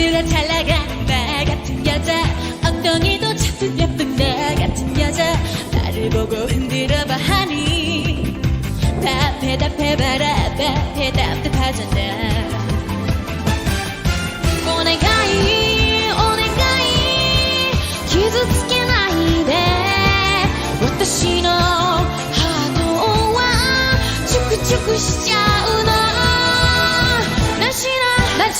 힘들어 잘 나간 나 같은 여자. 엉덩이도 착순 예쁜 나 같은 여자. 나를 보고 흔들어봐 하니 다 대답해봐라 답 대답 답하잖아 축구 시작. 싫어 난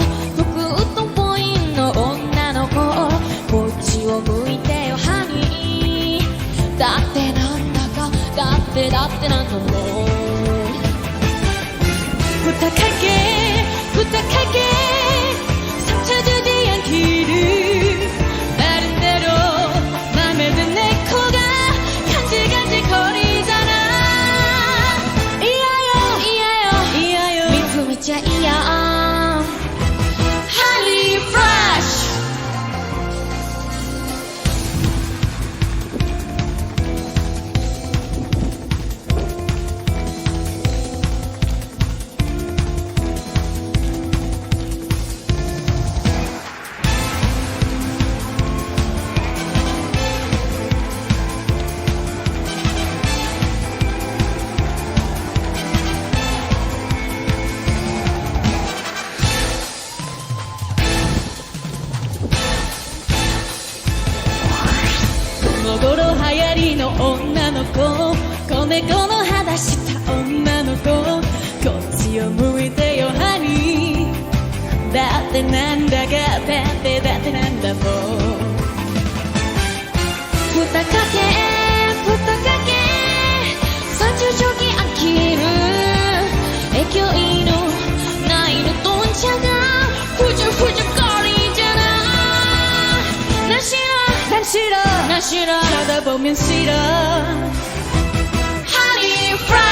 ってだってなんかも。うふたかけの子子猫の肌した女の子。こっちを向いてよハニー。だってなんだかだってだってなんだもんふたかけふたかけ三十条ち飽きる。影響のないのどんちゃが。ふじゅふじゅガりじゃな。なしろ。なしろ。 싫어 쳐다보면 싫어 Honey Fresh